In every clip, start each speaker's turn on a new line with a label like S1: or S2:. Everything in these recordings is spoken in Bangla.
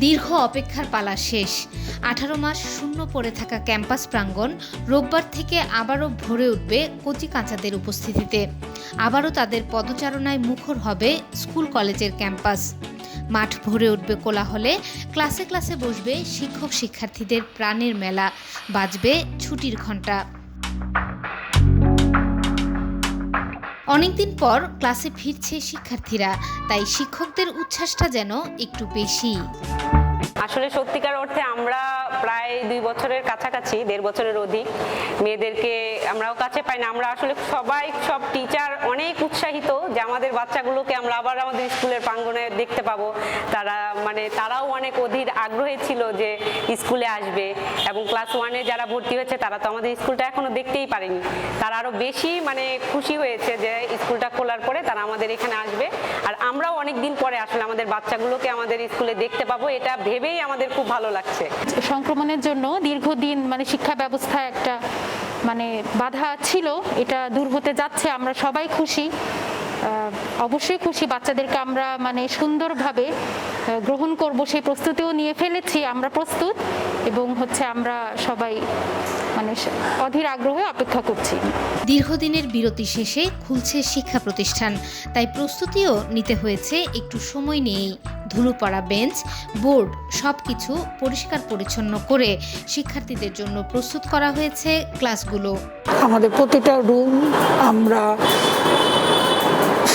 S1: দীর্ঘ অপেক্ষার পালা শেষ। আঠারো মাস শূন্য পড়ে থাকা ক্যাম্পাস প্রাঙ্গণ রোববার থেকে আবারও ভরে উঠবে কচি কাঁচাদের উপস্থিতিতে। আবারও তাদের পদচারণায় মুখর হবে স্কুল কলেজের ক্যাম্পাস। মাঠ ভরে উঠবে কোলাহলে, ক্লাসে ক্লাসে বসবে শিক্ষক শিক্ষার্থীদের প্রাণের মেলা, বাজবে ছুটির ঘণ্টা। অনেকদিন পর ক্লাসে ফিরছে শিক্ষার্থীরা, তাই শিক্ষকদের উচ্ছ্বাসটা যেন একটু বেশি।
S2: আসলে সত্যিকার অর্থে আমরা প্রায় দুই বছরের কাছাকাছি, দেড় বছরের অধিক। মেয়েদেরকে আমরাও কাছে পাই না। আমরা আসলে সবাই, সব টিচার অনেক উৎসাহিত যে আমাদের বাচ্চাগুলোকে আমরা আবার আমাদের স্কুলের প্রাঙ্গণে দেখতে পাবো। তারা মানে তারাও অনেক অধীর আগ্রহী ছিল যে স্কুলে আসবে এবং ক্লাস ওয়ানে যারা ভর্তি হয়েছে, তারা তো আমাদের স্কুলটা এখনও দেখতেই পারেনি। তারা আরও বেশি মানে খুশি হয়েছে যে স্কুলটা খোলার পরে তারা আমাদের এখানে আসবে। আর আমরাও অনেক দিন পরে আসলে আমাদের বাচ্চাগুলোকে আমাদের স্কুলে দেখতে পাবো। এটা ভেবেই আমাদের খুব ভালো লাগছে।
S3: সংক্রমণের জন্য দীর্ঘদিন মানে শিক্ষা ব্যবস্থায় একটা মানে বাধা ছিল, এটা দূর হতে যাচ্ছে, আমরা সবাই খুশি। অবশ্যই খুশি, বাচ্চাদেরকে আমরা মানে সুন্দরভাবে গ্রহণ করব, সেই প্রস্তুতিও নিয়ে ফেলেছি, আমরা প্রস্তুত এবং হচ্ছে আমরা সবাই মানে অধীর আগ্রহে অপেক্ষা করছি।
S1: দীর্ঘদিনের বিরতি শেষে খুলছে শিক্ষা প্রতিষ্ঠান, তাই প্রস্তুতিও নিতে হয়েছে, একটু সময় নিয়েই। ধুলো পড়া বেঞ্চ, বোর্ড সব কিছু পরিষ্কার পরিচ্ছন্ন করে শিক্ষার্থীদের জন্য প্রস্তুত করা হয়েছে ক্লাসগুলো।
S4: আমাদের প্রতিটা রুম আমরা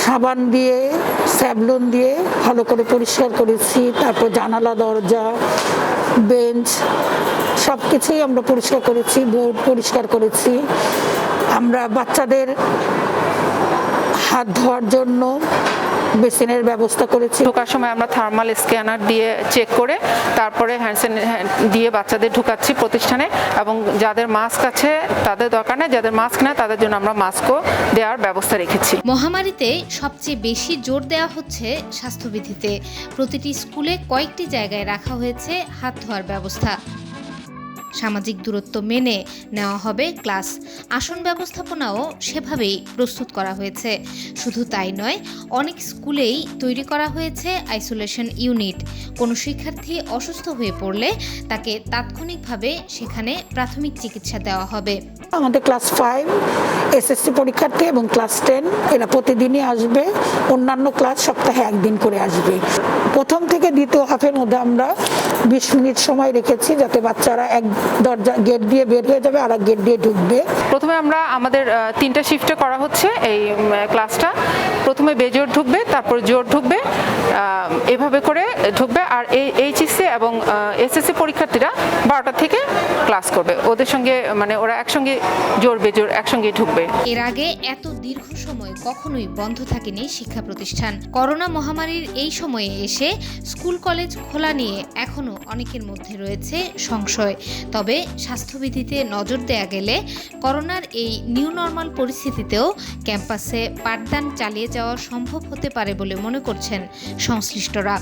S4: সাবান দিয়ে স্যাবলন দিয়ে ভালো করে পরিষ্কার করেছি, তারপর জানালা, দরজা, বেঞ্চ সব কিছুই আমরা পরিষ্কার করেছি, বোর্ড পরিষ্কার করেছি। আমরা বাচ্চাদের হাত ধোয়ার জন্য বেসিনের ব্যবস্থা করেছি।
S5: ঢোকার সময় আমরা থার্মাল স্ক্যানার দিয়ে চেক করে তারপরে হ্যান্ড দিয়ে বাচ্চাদের ঢুকাচ্ছি প্রতিষ্ঠানে এবং যাদের মাস্ক আছে তাদের দরকার নেই যাদের মাস্ক নেই তাদের জন্য আমরা মাস্কও দেওয়ার ব্যবস্থা রেখেছি।
S1: মহামারীতে সবচেয়ে বেশি জোর দেওয়া হচ্ছে স্বাস্থ্যবিধিতে। প্রতিটি স্কুলে কয়েকটি জায়গায় রাখা হয়েছে হাত ধোয়ার ব্যবস্থা। সামাজিক দূরত্ব মেনে নেওয়া হবে ক্লাস। আসন ব্যবস্থাপনাও সেভাবেই প্রস্তুত করা হয়েছে। শুধু তাই নয়, অনেক স্কুলেই তৈরি করা হয়েছে আইসোলেশন ইউনিট। কোনো শিক্ষার্থী অসুস্থ হয়ে পড়লে তাকে তাৎক্ষণিকভাবে সেখানে প্রাথমিক চিকিৎসা দেওয়া হবে।
S4: আমাদের ক্লাস ফাইভ, এসএসসি পরীক্ষার্থী এবং ক্লাস টেন, এরা প্রতিদিনই আসবে। অন্যান্য ক্লাস সপ্তাহে একদিন করে আসবে। প্রথম থেকে দ্বিতীয় হাফের মধ্যে আমরা বিশ মিনিট সময় রেখেছি যাতে বাচ্চারা এক দরজা গেট দিয়ে বের হয়ে যাবে আর এক গেট দিয়ে ঢুকবে।
S5: প্রথমে আমরা আমাদের তিনটা শিফটে করা হচ্ছে এই ক্লাসটা প্রথমে বেজোর ঢুকবে তারপর জোর ঢুকবে এভাবে করে ঢুকবে আর এই এইচএসসি এবং এসএসসি পরীক্ষার্থীরা বারোটা থেকে ক্লাস করবে। ওদের সঙ্গে মানে ওরা একসঙ্গে জোর বেজোর একসঙ্গে ঢুকবে।
S1: এর আগে এত দীর্ঘ সময় কখনোই বন্ধ থাকেনি শিক্ষা প্রতিষ্ঠান। করোনা মহামারীর এই সময়ে এসে স্কুল কলেজ খোলা নিয়ে এখনও অনেকের মধ্যে রয়েছে সংশয়। তবে স্বাস্থ্যবিধিতে নজর দেয়া গেলে করোনার এই নিউ নর্মাল পরিস্থিতিতেও ক্যাম্পাসে পাঠদান চালিয়ে যাওয়া সম্ভব হতে পারে বলে মনে করছেন সংশ্লিষ্টরা।